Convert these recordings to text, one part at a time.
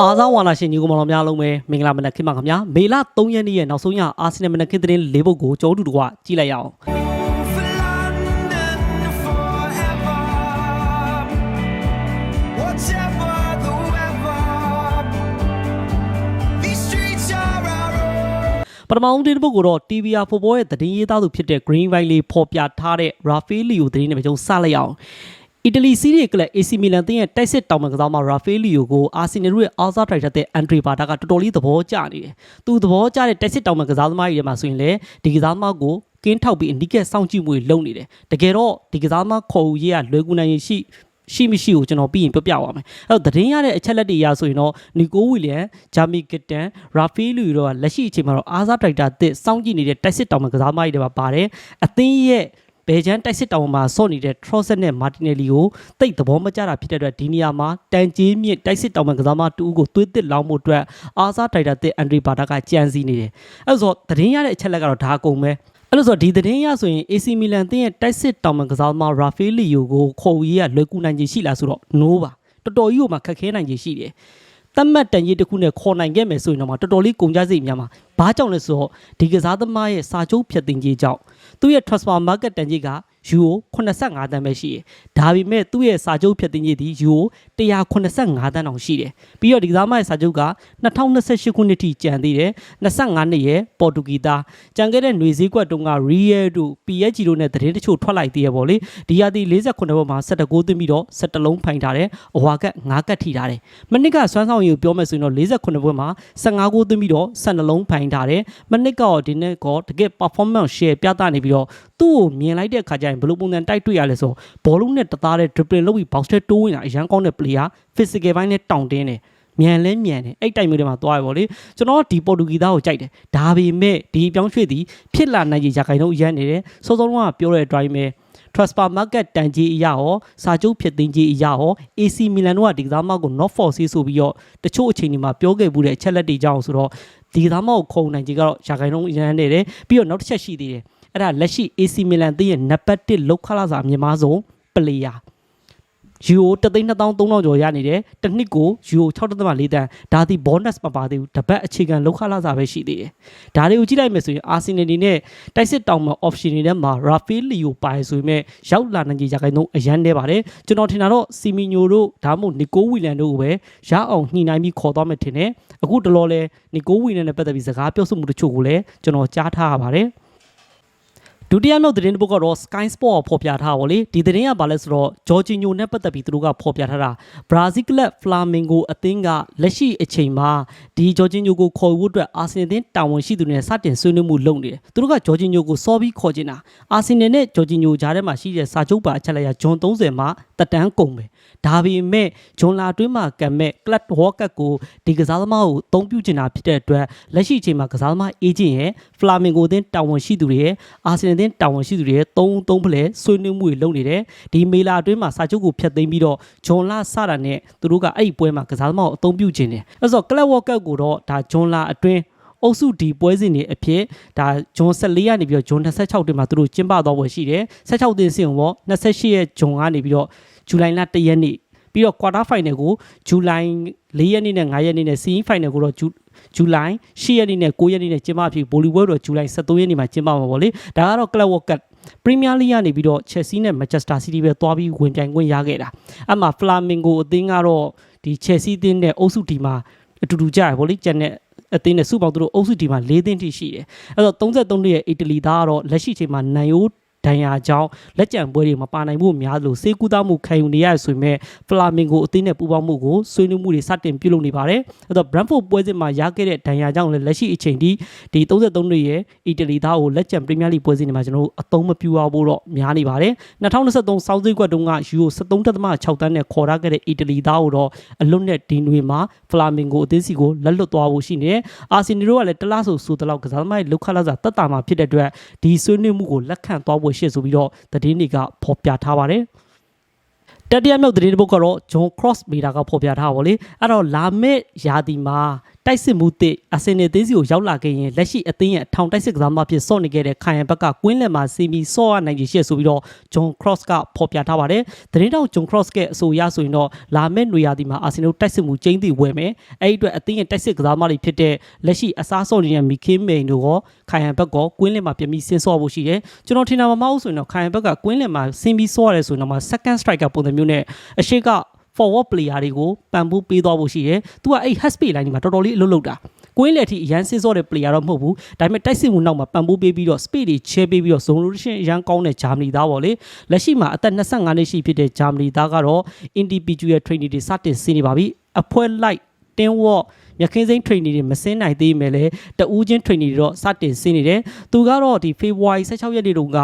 အားစားဝါနာရှင်ညီကိုမောင်တော်များလုံးပဲမင်္ဂလာမနက်ခင်းပါခင်ဗျာမေလ3ရက်နေ့ရဲ့နောက်ဆုံးရအာဆင်နယ်မနက်ခင်းသတင်း၄ပုဒ်ကိုကြောတူတူကကြည့်လိုက်ရအောင် For London forever. Whatever the weather, these streets are our own. ပထမဦးသတင်းပုဒ်ကိုတော့ TVR ဖော်ပေါ်ရဲ့သတင်းရေးသားသူဖြစ်တဲ့ Green White လေးဖော်ပြထားတဲ့ Rafaelio သတင်းနဲ့ပဲကျွန်တော်စလိုက်ရအောင် အီတလီစီးရီးကလပ် AC Milan တင်းရဲ့တိုက်စစ်တောင်ပံကစားမ Rafaelio ကို Arsenal ရဲ့ Alza Director တဲ့ Andre Bata ကတော်တော်လေးသဘောကျနေတယ်။သူသဘောကျတဲ့တိုက်စစ်တောင်ပံကစားသမားတွေထဲမှာဆိုရင်လေဒီကစားသမားကိုကင်းထောက်ပြီးအနီးကပ်စောင့်ကြည့်မှုတွေလုပ်နေတယ်။တကယ်တော့ဒီကစားသမားခေါ်ယူရေးကလွယ်ကူနိုင်ရင်ရှိရှိမရှိကိုကျွန်တော်ပြီးရင်ပြောပြပါမယ်။အဲ့တော့သတင်းရတဲ့အချက်လက်တွေအရဆိုရင်တော့နီကိုဝီလျံ၊ဂျာမီဂစ်တန်၊ရာဖီလူတို့ကလက်ရှိအချိန်မှာတော့အာဇာဒရိုက်တာတစ်စောင့်ကြည့်နေတဲ့တိုက်စစ်တောင်ပံကစားသမားတွေထဲမှာပါတယ်။အသင်းရဲ့ ဘယ်ချမ်းတိုက်စစ်တောင်မှာဆော့နေတဲ့ Trosset နဲ့ Martinelli ကိုတိတ်သဘောမကျတာဖြစ်တဲ့အတွက်ဒီနေရာမှာတန်ကြီးမြင့်တိုက်စစ်တောင်ပံကစားမတူဦးကိုသွေးတစ်လောင်းမှုအတွက်အာဇာဒရိုက်တာတစ်အန်ဒရီဘာတာကကြံစည်နေတယ်။အဲဒါဆိုသတင်းရတဲ့အချက်လက်ကတော့ဒါအကုန်ပဲ။အဲ့လိုဆိုတော့ဒီသတင်းရဆိုရင် AC Milan တင်းရဲ့တိုက်စစ်တောင်ပံကစားသမား Rafaelio ကိုခေါ်ယူရေးကလွယ်ကူနိုင်ခြင်းရှိလားဆိုတော့ no ပါတော်တော်ကြီးကိုမှခက်ခဲနိုင်ခြင်းရှိတယ် တတ်မှတ်တန်ကြီးတစ်ခုနဲ့ခေါ်နိုင်ခဲ့မယ်ဆိုရင်တော့မှတော်တော်လေးကုန်ကြစိတ်များမှာဘာကြောင့်လဲဆိုတော့ဒီကစားသမားရဲ့စာချုပ်ဖြတ်တင်ကြီးကြောင့်သူ့ရဲ့ transfer market တန်ကြီးက ယူရို85တန်းပဲရှိတယ်။ဒါပေမဲ့သူ့ရဲ့စာချုပ်ဖြတ်တင်ကြီးဒီယူရို185တန်းတောင်ရှိတယ်။ပြီးတော့ဒီကစားမရဲ့စာချုပ်က2028ခုနှစ်ထိကျန်သေးတယ်။25နှစ်ရဲ့ပေါ်တူဂီသားကျန်ခဲ့တဲ့ຫນွေစည်းကွက်တုန်းက Real တို့ PSG တို့နဲ့သတင်းတချို့ထွက်လိုက်သေးရပေါ့လေ။ဒီရာသီ48ဘောမှာ17ဂိုးသွင်းပြီးတော့17လုံးဖိုင်ထားတယ်။အဝါက9ကတ်ထိထားတယ်။မနစ်ကစွမ်းဆောင်ရည်ကိုပြောမယ်ဆိုရင်တော့48ပွဲမှာ15ဂိုးသွင်းပြီးတော့12လုံးဖိုင်ထားတယ်။မနစ်ကတော့ဒီနေ့ကတကယ် performance share ပြသနေပြီးတော့သူ့ကိုမြင်လိုက်တဲ့အခါကျရင်ဘယ်လိုပုံစံတိုက်တွေ့ရလဲဆိုဘောလုံးနဲ့တသားတဲ့ dribbling လုပ်ပြီး box ထဲတိုးဝင်တာအရန်ကောင်းတဲ့ player physical ဘိုင်းနဲ့တောင့်တင်းတယ်မြန်လဲမြန်တယ်အဲ့တိုင်မျိုးတွေမှာသွားရပါလေကျွန်တော်ဒီပေါ်တူဂီသားကိုကြိုက်တယ်ဒါပေမဲ့ဒီအပြောင်းရွှေ့သည်ဖြစ်လာနိုင်ကြီးရာခိုင်နှုန်းအရန်နေတယ်စောစောကပြောတဲ့အတိုင်းပဲ transfer market တန်ကြီးအရာရောစာချုပ်ဖြစ်သိမ်းကြီးအရာရော AC Milan တို့ကဒီကစားမကို not for sale ဆိုပြီးတော့တချို့အချိန်တွေမှာပြောခဲ့မှုတဲ့အချက်လက်တွေကြောင့်ဆိုတော့ဒီကစားမကိုခုံနိုင်ကြီးကတော့ရာခိုင်နှုန်းအရန်နေတယ်ပြီးတော့နောက်တစ်ချက်ရှိသေးတယ် အဲ့ဒါလက်ရှိ AC Milan တင်းရဲ့နံပါတ်1လောက်ခလာစာအမြင့်မားဆုံး player ယူရိုတသိန်း2300ကျော်ရနေတယ်တစ်နှစ်ကိုယူရို6.4တန်းဒါသည် bonus မပါသေးဘူးတပတ်အခြေခံလောက်ခလာစာပဲရှိသေးတယ်ဒါတွေကိုကြည့်လိုက်မယ်ဆိုရင်အာဆင်နယ်ဒီနဲ့တိုက်စစ်တောင်မှာ option တွေထဲမှာ Rafaelio ပါရဆိုပေမဲ့ရောက်လာနိုင်ကြရခိုင်တော့အရန်နေပါတယ်ကျွန်တော်ထင်တာတော့စီမီညိုတို့ဒါမှမဟုတ်နီကိုဝီလန်တို့ကိုပဲရအောင်ညှိနှိုင်းပြီးခေါ်သွားမယ်ထင်တယ်အခုတလောလဲနီကိုဝီလန်နဲ့ပတ်သက်ပြီးစကားပြောဆိုမှုတချို့ကိုလည်းကျွန်တော်ကြားထားရပါတယ် ဒုတိယမြောက်သတင်းတစ်ပုဒ်ကတော့ Sky Sport ကဖော်ပြထားပါလေဒီသတင်းကဘာလဲဆိုတော့ဂျော်ဂျီညိုနဲ့ပတ်သက်ပြီးသူတို့ကဖော်ပြထားတာဘရာဇီးကလပ်ဖလာမင်ဂိုအသင်းကလက်ရှိအချိန်မှာဒီဂျော်ဂျီညိုကိုခေါ်ယူဖို့အတွက်အာဆင်နယ်အသင်းတာဝန်ရှိသူတွေနဲ့စတင်ဆွေးနွေးမှုလုပ်နေတယ်သူတို့ကဂျော်ဂျီညိုကိုစောပြီးခေါ်ချင်တာအာဆင်နယ်နဲ့ဂျော်ဂျီညိုကြားထဲမှာရှိတဲ့စာချုပ်ပါအချက်လိုက်ရဂျွန်30မှာတက်တန်းကုန်ပဲဒါပေမဲ့ဂျွန်လာအတွင်းမှာကံမဲ့ Club World Cup ကိုဒီကစားသမားကိုအသုံးပြုချင်တာဖြစ်တဲ့အတွက်လက်ရှိအချိန်မှာကစားသမားအေဂျင့်ရဲ့ ဖလာမင်ဂိုအသင်းတာဝန်ရှိသူတွေရဲ့အာဆင်နယ်အသင်းတာဝန်ရှိသူတွေရဲ့သုံးသုံးဖလဲဆွေးနွေးမှုတွေလုပ်နေတယ်ဒီမေလာအတွင်းမှာစာချုပ်ကိုဖျက်သိမ်းပြီးတော့ဂျွန်လာစတာနဲ့သူတို့ကအဲ့ဒီပွဲမှာကစားသမားကိုအသုံးပြုချင်တယ်အဲ့ဆို Club World Cup ကိုတော့ဒါဂျွန်လာအတွင်းအုပ်စုဒီပွဲစဉ်တွေအဖြစ်ဒါဂျွန်14ကနေပြီးတော့ဂျွန်26တင်မှာသူတို့ကျင်းပသွားပွဲရှိတယ်16တင်စင်ပေါ့28ရက်ဂျွန်ကနေပြီးတော့ဇူလိုင်လ1ရက်နေ့ ပြီးတော့ quarter final ကိုဇူလိုင်4ရက်နေ့နဲ့5ရက်နေ့နဲ့ semi final ကိုတော့ဇူလိုင်10ရက်နေ့နဲ့9ရက်နေ့နဲ့ကျင်းပဖြစ်ဗိုလ်လီပွဲတော့ဇူလိုင်17ရက်နေ့မှာကျင်းပမှာပေါ့လေဒါကတော့ Club World Cup ပရီးမီးယားလိကနေပြီးတော့ Chelsea နဲ့ Manchester City ပဲသွားပြီးဝင်ပြိုင်ခွင့်ရခဲ့တာအဲ့မှာ Flamingo အသင်းကတော့ဒီ Chelsea အသင်းနဲ့အုပ်စုဒီမှာအတူတူကြရပေါ့လေကျန်တဲ့အသင်းနဲ့စုပေါင်းသူတို့အုပ်စုဒီမှာ၄သင်းထိရှိတယ်အဲ့တော့33နှစ်ရဲ့အီတလီသားကတော့လက်ရှိချိန်မှာနန်ယို ဒဏ်ရာကြောင့်လက်ကျန်ပွဲတွေမပါနိုင်ဖို့များလို့စေကူသားမှုခံယူနေရဆိုပေမဲ့ဖလာမင်ဂိုအသင်းနဲ့ပူးပေါင်းမှုကိုဆွေးနွေးမှုတွေစတင်ပြုလုပ်နေပါတယ်။အဲတော့ Brentford ပွဲစဉ်မှာရခဲ့တဲ့ဒဏ်ရာကြောင့်လည်းလက်ရှိအချိန်ထိဒီ33နှစ်ရဲ့အီတလီသားကိုလက်ကျန်ပရီးမီးယားလိပွဲစဉ်တွေမှာကျွန်တော်တို့အသုံးမပြုရဖို့တော့များနေပါတယ်။2023စောင်းစိတ်ကွက်တုန်းကယူရို73.6တန်းနဲ့ခေါ်ရခဲ့တဲ့အီတလီသားကိုတော့အလွတ်နဲ့ဒီနွေမှာဖလာမင်ဂိုအသင်းစီကိုလက်လွတ်သွားဖို့ရှိနေတယ်။အာဆင်နယ်တို့ကလည်းတလားဆိုဆိုတလောက်ကစားသမားရဲ့လောက်ခလာစာတက်တာမှာဖြစ်တဲ့အတွက်ဒီဆွေးနွေးမှုကိုလက်ခံသွားဖို့ရှိဆိုပြီးတော့သတင်းတွေကဖော်ပြထားပါတယ်တတိယမြောက်သတင်းတစ်ပုဒ်ကတော့ John Cross Meter ကဖော်ပြထားပါလေအဲ့တော့လာမယ့်ရာသီမှာ တိုက်စစ်မှုတစ်အာဆင်နယ်အသင်းစီကိုရောက်လာခဲ့ရင်လက်ရှိအသင်းရဲ့အထောင်တိုက်စစ်ကစားမဖြစ်စော့နေခဲ့တဲ့ခိုင်ယန်ဘက်ကကွင်းလယ်မှာစီမီစော့ရနိုင်ခြေရှိရဆိုပြီးတော့ဂျွန်ခရော့စ်ကဖော်ပြထားပါတယ်။သတင်းတောင်ဂျွန်ခရော့စ်ရဲ့အဆိုအရဆိုရင်တော့လာမယ့်နွေရာသီမှာအာဆင်နယ်တိုက်စစ်မှုကျင်းတည်ဝယ်မယ်။အဲ့ဒီအတွက်အသင်းရဲ့တိုက်စစ်ကစားမတွေဖြစ်တဲ့လက်ရှိအစားစော့နေတဲ့မီကင်းမိန်တို့ရောခိုင်ယန်ဘက်ကကွင်းလယ်မှာပြင်ပြီးဆင်းစော့ဖို့ရှိတယ်။ကျွန်တော်ထင်တာမမဟုတ်ဆိုရင်တော့ခိုင်ယန်ဘက်ကကွင်းလယ်မှာဆင်းပြီးစော့ရတယ်ဆိုရင်တော့ second striker ပုံစံမျိုးနဲ့အရှိက forward player တွေကိုပံ့ပိုးပေးသွားဖို့ရှိတယ်။ तू ကအဲ့ half space line ဒီမှာတော်တော်လေးအလုပ်လုပ်တာ။ကွင်းလက်ထိအရန်စစ်စောတဲ့ player တော့မဟုတ်ဘူး။ဒါပေမဲ့တိုက်စစ်မှုနောက်မှာပံ့ပိုးပေးပြီးတော့ space တွေ share ပေးပြီးတော့ zone rotation အရန်ကောင်းတဲ့ဂျာမနီသားပေါ့လေ။လက်ရှိမှာအသက်25နှစ်ရှိဖြစ်တဲ့ဂျာမနီသားကတော့ individual training တွေစတင်ဆင်းနေပါပြီ။အဖွဲလိုက်တင်းဝေါ့မြခင်းစိမ်း training တွေမစင်းနိုင်သေးမယ်လေတဦးချင်း training တွေတော့စတင်ဆင်းနေတယ်။သူကတော့ဒီ February 16ရက်နေ့တုန်းက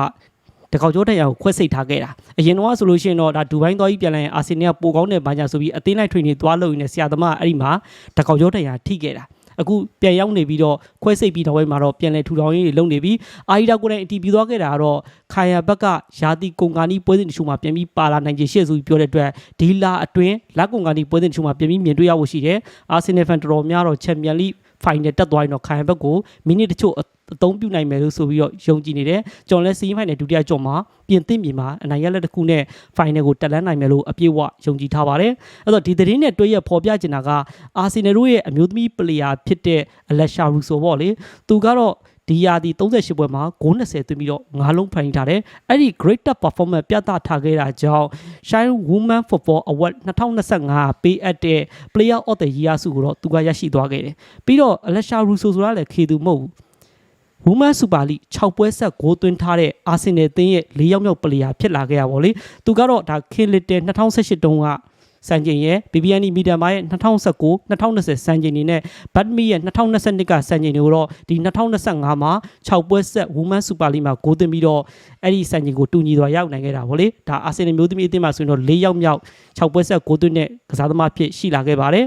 တကောက်ကျောတရားကိုခွဲစိတ်ထားခဲ့တာအရင်တော့ဆိုလို့ရှိရင်တော့ဒါဒူဘိုင်းသွားကြီးပြန်လာရင်အာဆင်နယ်ကပိုကောင်းတဲ့ဘာညာဆိုပြီးအသင်းလိုက် training သွားလို့ရင်းနဲ့ဆရာသမားအဲ့ဒီမှာတကောက်ကျောတရားထိခဲ့တာအခုပြန်ရောက်နေပြီးတော့ခွဲစိတ်ပြီးတော့ဘက်မှာတော့ပြန်လဲထူထောင်ရေးတွေလုပ်နေပြီးအာရီဒါကိုယ်တိုင်အတီးပြီးသွားခဲ့တာကတော့ခိုင်ယာဘက်ကယာတီကုံကာနီပွဲစဉ်တချို့မှာပြန်ပြီးပါလာနိုင်ခြေရှိဆိုပြီးပြောတဲ့အတွက်ဒီလာအတွင်းလက်ကုံကာနီပွဲစဉ်တချို့မှာပြန်ပြီးမြင်တွေ့ရဖို့ရှိတယ်အာဆင်နယ်ဖန်တော်တော်များတော့ချန်ပီယံလိဖိုင်နယ်တက်သွားရင်တော့ခိုင်ယာဘက်ကိုမိနစ်တချို့ အသုံးပြုနိုင်မယ်လို့ဆိုပြီးတော့ယုံကြည်နေတယ်ကျွန်တော်လည်းစီးဖိုင်နယ်ဒုတိယကြော့မှာပြင်သင့်မြေမှာအနိုင်ရလက်တစ်ခုနဲ့ဖိုင်နယ်ကိုတက်လန်းနိုင်မယ်လို့အပြည့်အဝယုံကြည်ထားပါတယ်အဲ့တော့ဒီသတင်းနဲ့တွဲရဖော်ပြချင်တာကအာဆင်နယ်တို့ရဲ့အမျိုးသမီးပလေယာဖြစ်တဲ့အလက်ရှာရူဆိုပေါ့လေသူကတော့ဒီယာဒီ38ပွဲမှာဂိုး20သွင်းပြီးတော့၅လုံးဖန်ထားတယ်။အဲ့ဒီ great performance ပြသထားခဲ့တာကြောင့် Shine Women Football Award 2025ပေးအပ်တဲ့ Player of the Year ဆုကိုတော့သူကရရှိသွားခဲ့တယ်။ပြီးတော့ Alessia Russo ဆိုတာလည်းခေသူမဟုတ်ဘူး။ Women Super League 6ပွဲဆက်ဂိုးသွင်းထားတဲ့အာဆင်နယ်အသင်းရဲ့၄ယောက်မြောက်ပလေယာဖြစ်လာခဲ့ရပါဘောလေ။သူကတော့ဒါခင်လစ်တဲ့2018တုန်းကစံချိန်ရဲ့ BBN မီဒီယာမှာရဲ့2019 2020စံချိန်တွေနဲ့ဘတ်မီရဲ့2022ကစံချိန်တွေကိုတော့ဒီ2025မှာ6ပွဲဆက် Women Super League မှာဂိုးသွင်းပြီးတော့အဲ့ဒီစံချိန်ကိုတူညီစွာရောက်နိုင်ခဲ့တာဗောလေဒါအာဆင်နယ်မျိုးသမီးအသင်းမှာဆိုရင်တော့၄ယောက်မြောက်6ပွဲဆက်ဂိုးသွင်းတဲ့ကစားသမားဖြစ်ရှိလာခဲ့ပါတယ်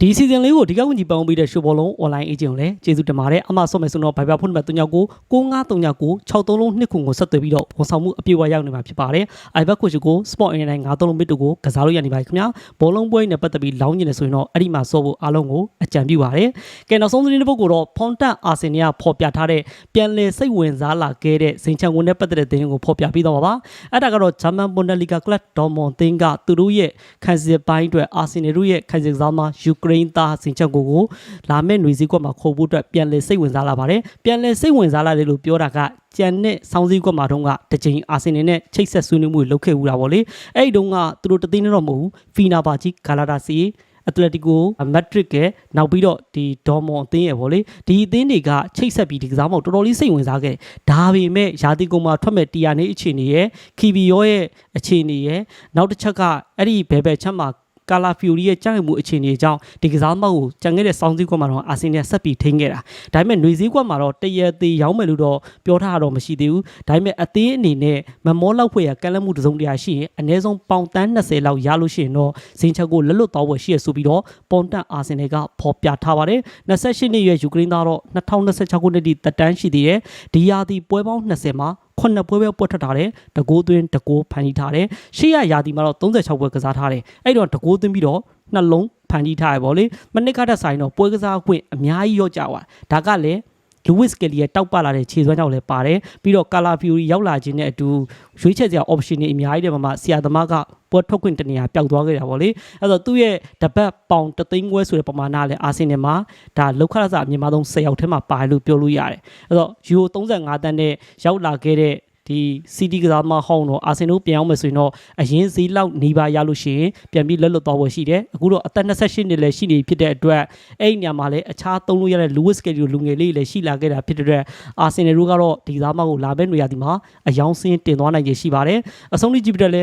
ဒီစီဇန်လေးကိုဒီကဝင်ကြီးပေါင်းပြီးတဲ့ရှိုးဘောလုံး online agent ကိုလည်းကျေးဇူးတင်ပါတယ်အမဆော့မယ်ဆိုတော့ Viber ဖုန်းနံပါတ်39ကို9539 63လုံးနှစ်ခုကိုဆက်သွယ်ပြီးတော့ဝန်ဆောင်မှုအပြည့်အဝရောက်နေမှာဖြစ်ပါတယ် iBet ကိုရှိကို Sport Online 93လုံးမစ်တို့ကိုကစားလို့ရနေပါပြီခင်ဗျာဘောလုံးပွဲနဲ့ပတ်သက်ပြီးလောင်းကျင်နေဆိုရင်တော့အဲ့ဒီမှာဆော့ဖို့အားလုံးကိုအကြံပြုပါတယ်ကဲနောက်ဆုံးသတင်းတစ်ပုဒ်ကိုတော့ Fontan Arsenal ကဖော်ပြထားတဲ့ပြန်လည်စိတ်ဝင်စားလာခဲ့တဲ့ဇင်ချန်ဝန်နဲ့ပတ်သက်တဲ့သတင်းကိုဖော်ပြပြီးတော့ပါအဲ့ဒါကတော့ German Bundesliga Club Dortmund အသင်းကသူတို့ရဲ့ခံစစ်ပိုင်းအတွက် Arsenal တို့ရဲ့ခံစစ်ကစားမယူကရိန်းသားစင်ချက်ကိုကိုလာမယ့်ຫນွေစည်းကွက်မှာခေါ်ဖို့အတွက်ပြန်လည်စိတ်ဝင်စားလာပါတယ်ပြန်လည်စိတ်ဝင်စားလာတယ်လို့ပြောတာကကြံတဲ့စောင်းစည်းကွက်မှာတော့ကတစ်ချိန်အာဆင်နယ်နဲ့ချိတ်ဆက်ဆွေးနွေးမှုတွေလုပ်ခဲ့ဦးတာပေါ့လေအဲ့ဒီတုန်းကသူတို့တသိန်းတော့မဟုတ်ဘူးဖီနာဘာဂျီဂါလာတာစီအက်တလက်တီကိုမက်ဒရစ်ကနောက်ပြီးတော့ဒီဒေါ်မွန်အသင်းရဲ့ဗောလေဒီအသင်းတွေကချိတ်ဆက်ပြီးဒီကစားမောက်တော်တော်လေးစိတ်ဝင်စားခဲ့တယ်ဒါပေမဲ့ယာတီကုံမှာထွက်မဲ့တီယာနေအခြေအနေရဲ့ခီဗီယောရဲ့အခြေအနေရဲ့နောက်တစ်ချက်ကအဲ့ဒီဘယ်ဘယ်ချက်မှာ ကာလာဖီယိုရီရဲ့ကြံ့မှုအခြေအနေကြောင့်ဒီကစားမောက်ကိုကြံခဲ့တဲ့စောင်းစည်းကွက်မှာတော့အာဆင်နယ်ဆက်ပြီးထိန်းခဲ့တာဒါပေမဲ့ຫນွေစည်းကွက်မှာတော့တရသေးရောင်းမယ်လို့တော့ပြောထားတာတော့မရှိသေးဘူးဒါပေမဲ့အသေးအနေနဲ့မမောလောက်ဖွဲ့ရကန့်လန့်မှုတစ်စုံတရာရှိရင်အနည်းဆုံးပေါင်တန်း20လောက်ရလို့ရှိရင်တော့ဇင်ချက်ကိုလက်လွတ်သွားဝယ်ရှိရဆိုပြီးတော့ပွန်တန်အာဆင်နယ်ကဖော်ပြထားပါတယ်28နှစ်ရွယ်ယူကရိန်းသားတော့2026ခုနှစ်ထိတက်တန်းရှိသေးတယ်ဒီယာဒီပွဲပေါင်း20မှာ ခုနှစ်ပွဲပဲပွက်ထွက်ထားတယ်တကိုးသွင်းတကိုးဖန်တီးထားတယ်ရှေ့ရယာတီမှာတော့36ပွဲကစားထားတယ်အဲ့တော့တကိုးသွင်းပြီးတော့နှလုံးဖန်တီးထားရပါလေမနစ်ကတက်ဆိုင်တော့ပွဲကစားခွင့်အများကြီးရော့ကြသွားဒါကလည်းလူဝစ်ကယ်လီရဲ့တောက်ပလာတဲ့ခြေစွမ်းကြောင့်လည်းပါတယ်ပြီးတော့ကာလာဖီယိုရီရောက်လာခြင်းနဲ့အတူရွေးချယ်စရာ option တွေအများကြီးတယ်မှာမှဆရာသမားကပွဲထုတ်ခွင့်တနေရာပျောက်သွားခဲ့တာဗောလေအဲ့တော့သူ့ရဲ့တပတ်ပေါင်တသိန်းခွဲဆိုတဲ့ပမာဏလည်းအာဆင်နယ်မှာဒါလောက်ခရစာအမြင့်မားဆုံး10ယောက်ထဲမှာပါတယ်လို့ပြောလို့ရတယ်အဲ့တော့ယူ35တန်းနဲ့ရောက်လာခဲ့တဲ့ဒီစီတီကစားမဟောင်းတော့အာဆင်နယ်ပြန်အောင်မယ်ဆိုရင်တော့အရင်ဈေးလောက်နေပါရလို့ရှိရင်ပြန်ပြီးလက်လွတ်သွားဖို့ရှိတယ်အခုတော့အသက်28နှစ်လည်းရှိနေဖြစ်တဲ့အတွက်အဲ့ဒီညမှာလည်းအခြားသုံးလို့ရတဲ့ Lewis Kelly လိုလူငယ်လေးလည်းရှိလာခဲ့တာဖြစ်တဲ့အတွက်အာဆင်နယ်တို့ကတော့ဒီကစားမကိုလာမယ့်နေရာဒီမှာအယောင်းစင်းတင်သွားနိုင်ခြေရှိပါတယ်အဆုံးထိကြည့်ပြတဲ့လဲ